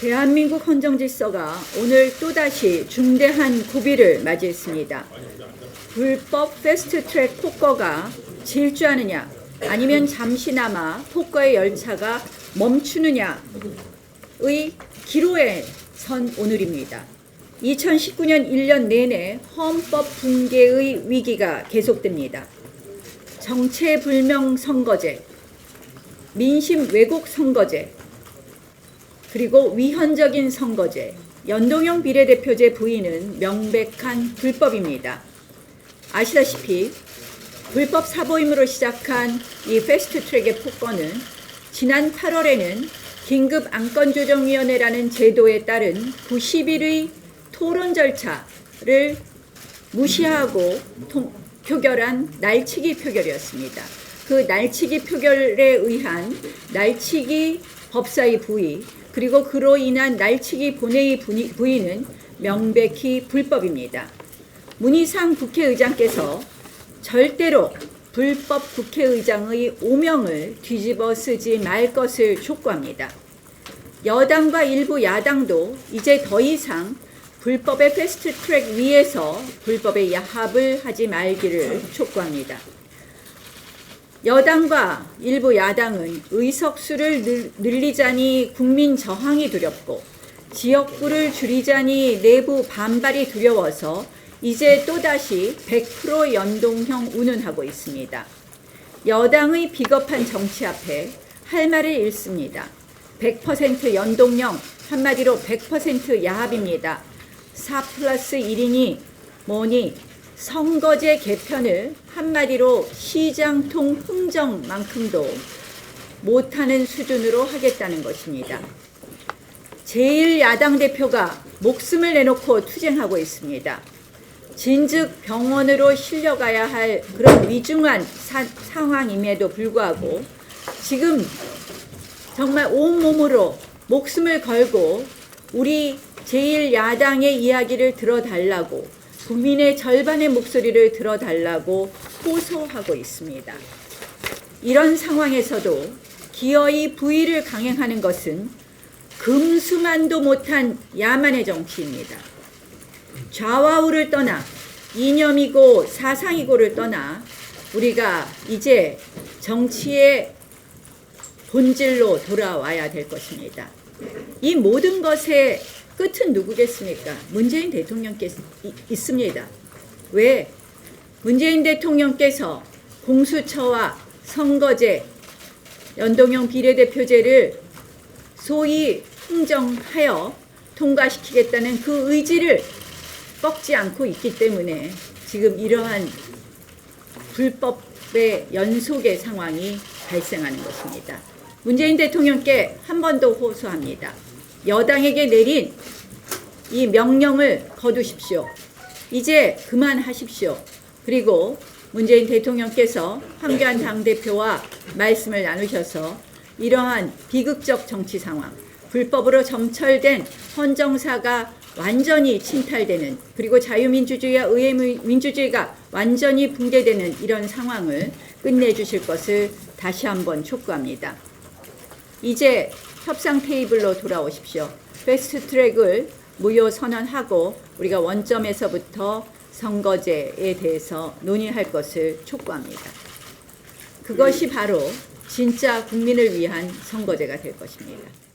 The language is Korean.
대한민국 헌정 질서가 오늘 또다시 중대한 고비를 맞이했습니다. 불법 패스트트랙 폭거가 질주하느냐 아니면 잠시나마 폭거의 열차가 멈추느냐의 기로에 선 오늘입니다. 2019년 1년 내내 헌법 붕괴의 위기가 계속됩니다. 정체불명 선거제, 민심 왜곡 선거제, 그리고 위헌적인 선거제, 연동형 비례대표제 부인은 명백한 불법입니다. 아시다시피 불법 사보임으로 시작한 이 패스트 트랙의 폭거는 지난 8월에는 긴급 안건조정위원회라는 제도에 따른 90일의 토론 절차를 무시하고 통, 표결한 날치기 표결이었습니다. 그 날치기 표결에 의한 날치기 법사위 부의 그리고 그로 인한 날치기 본회의 부의는 명백히 불법입니다. 문희상 국회의장께서 절대로 불법 국회의장의 오명을 뒤집어 쓰지 말 것을 촉구합니다. 여당과 일부 야당도 이제 더 이상 불법의 패스트 트랙 위에서 불법의 야합을 하지 말기를 촉구합니다. 여당과 일부 야당은 의석수를 늘- 늘리자니 국민 저항이 두렵고 지역구를 줄이자니 내부 반발이 두려워서 이제 또다시 100% 연동형 운운하고 있습니다. 여당의 비겁한 정치 앞에 할 말을 잃습니다. 100% 연동형 한마디로 100% 야합입니다. 4 플러스 1이니 뭐니 선거제 개편을 한마디로 시장통 흥정만큼도 못하는 수준으로 하겠다는 것입니다. 제1야당 대표가 목숨을 내놓고 투쟁하고 있습니다. 진즉 병원으로 실려가야 할 그런 위중한 사- 상황임에도 불구하고 지금 정말 온몸으로 목숨을 걸고 우리 제1야당의 이야기를 들어달라고 국민의 절반의 목소리를 들어달라고 호소하고 있습니다. 이런 상황에서도 기어이 부의를 강행하는 것은 금수만도 못한 야만의 정치입니다. 좌와우를 떠나 이념이고 사상이고를 떠나 우리가 이제 정치의 본질로 돌아와야 될 것입니다. 이 모든 것의 끝은 누구겠습니까? 문재인 대통령께서 이- 있습니다. 왜? 문재인 대통령께서 공수처와 선거제, 연동형 비례대표제를 소위 흥정하여 통과시키겠다는 그 의지를 꺾지 않고 있기 때문에 지금 이러한 불법의 연속의 상황이 발생하는 것입니다. 문재인 대통령께 한 번 더 호소합니다. 여당에게 내린 이 명령을 거두십시오. 이제 그만하십시오. 그리고 문재인 대통령께서 황교안 당대표와 말씀을 나누셔서 이러한 비극적 정치 상황, 불법으로 점철된 헌정사가 완전히 침탈되는 그리고 자유민주주의와 의회민주주의가 완전히 붕괴되는 이런 상황을 끝내주실 것을 다시 한번 촉구합니다. 이제 협상 테이블로 돌아오십시오. 패스트 트랙을 무효 선언하고 우리가 원점에서부터 선거제에 대해서 논의할 것을 촉구합니다. 그것이 바로 진짜 국민을 위한 선거제가 될 것입니다.